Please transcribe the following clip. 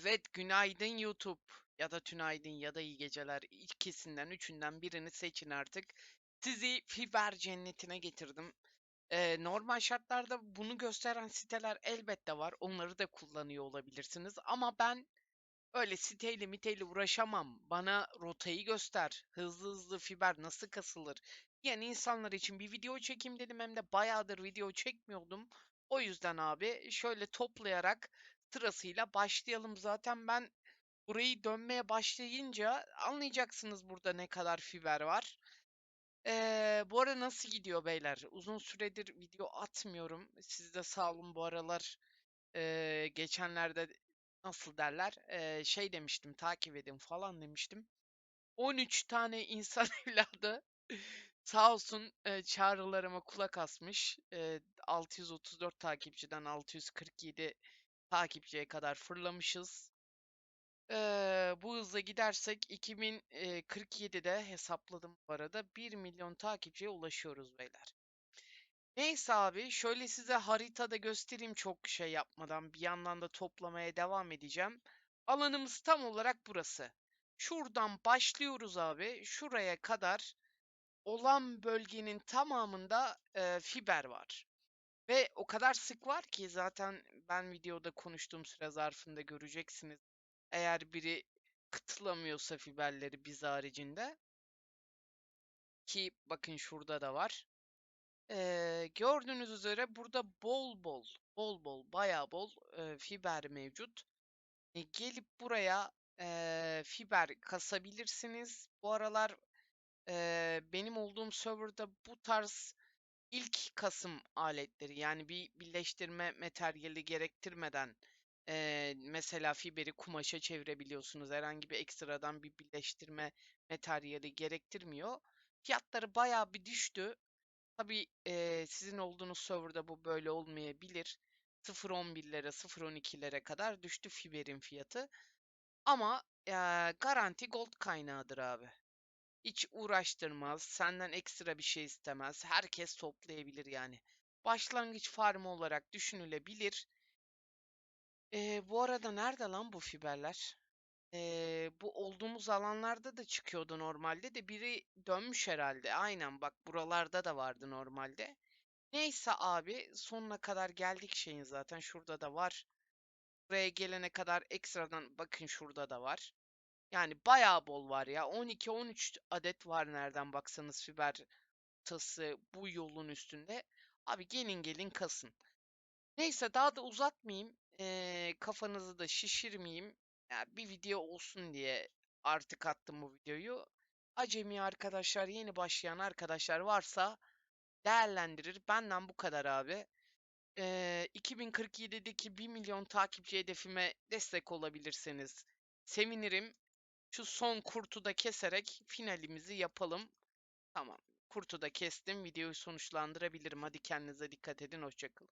Evet, günaydın YouTube ya da tünaydın ya da iyi geceler. İkisinden, üçünden birini seçin artık. Sizi fiber cennetine getirdim. Eee, normal şartlarda bunu gösteren siteler elbette var. Onları da kullanıyor olabilirsiniz. Ama ben öyle siteyle miteyle uğraşamam. Bana rotayı göster. Hızlı hızlı fiber nasıl kasılır? Yani insanlar için bir video çekeyim dedim. Hem de bayağıdır video çekmiyordum. O yüzden abi şöyle toplayarak sırasıyla başlayalım. Zaten ben burayı dönmeye başlayınca anlayacaksınız burada ne kadar fiber var. Ee, bu ara nasıl gidiyor beyler? Uzun süredir video atmıyorum. Siz de sağ olun bu aralar. Ee, geçenlerde nasıl derler? Ee, şey demiştim takip edin falan demiştim. 13 tane insan evladı sağ olsun e, çağrılarıma kulak asmış. E, 634 takipçiden 647 takipçiye kadar fırlamışız. Eee, bu hızla gidersek 2047'de hesapladım bu arada 1 milyon takipçiye ulaşıyoruz beyler. Neyse abi şöyle size haritada göstereyim çok şey yapmadan bir yandan da toplamaya devam edeceğim. Alanımız tam olarak burası. Şuradan başlıyoruz abi şuraya kadar olan bölgenin tamamında e, fiber var. Ve o kadar sık var ki zaten ben videoda konuştuğum süre zarfında göreceksiniz. Eğer biri kıtlamıyorsa fiberleri biz haricinde. Ki bakın şurada da var. Ee, gördüğünüz üzere burada bol bol, bol bol, bayağı bol e, fiber mevcut. E, gelip buraya e, fiber kasabilirsiniz. Bu aralar e, benim olduğum serverda bu tarz ilk kasım aletleri yani bir birleştirme materyali gerektirmeden e, mesela fiberi kumaşa çevirebiliyorsunuz. Herhangi bir ekstradan bir birleştirme materyali gerektirmiyor. Fiyatları bayağı bir düştü. Tabii e, sizin olduğunuz serverda bu böyle olmayabilir. 0.11'lere, 0.12'lere kadar düştü fiberin fiyatı. Ama e, garanti gold kaynağıdır abi. Hiç uğraştırmaz, senden ekstra bir şey istemez. Herkes toplayabilir yani. Başlangıç farmı olarak düşünülebilir. Ee, bu arada nerede lan bu fiberler? Ee, bu olduğumuz alanlarda da çıkıyordu normalde de biri dönmüş herhalde. Aynen bak buralarda da vardı normalde. Neyse abi sonuna kadar geldik şeyin zaten. Şurada da var. Buraya gelene kadar ekstradan bakın şurada da var. Yani bayağı bol var ya. 12-13 adet var nereden baksanız fiber tası bu yolun üstünde. Abi gelin gelin kasın. Neyse daha da uzatmayayım. Ee, kafanızı da şişirmeyeyim. Ya bir video olsun diye artık attım bu videoyu. Acemi arkadaşlar, yeni başlayan arkadaşlar varsa değerlendirir. Benden bu kadar abi. Ee, 2047'deki 1 milyon takipçi hedefime destek olabilirseniz sevinirim. Şu son kurtu da keserek finalimizi yapalım. Tamam. Kurtu da kestim. Videoyu sonuçlandırabilirim. Hadi kendinize dikkat edin. Hoşçakalın.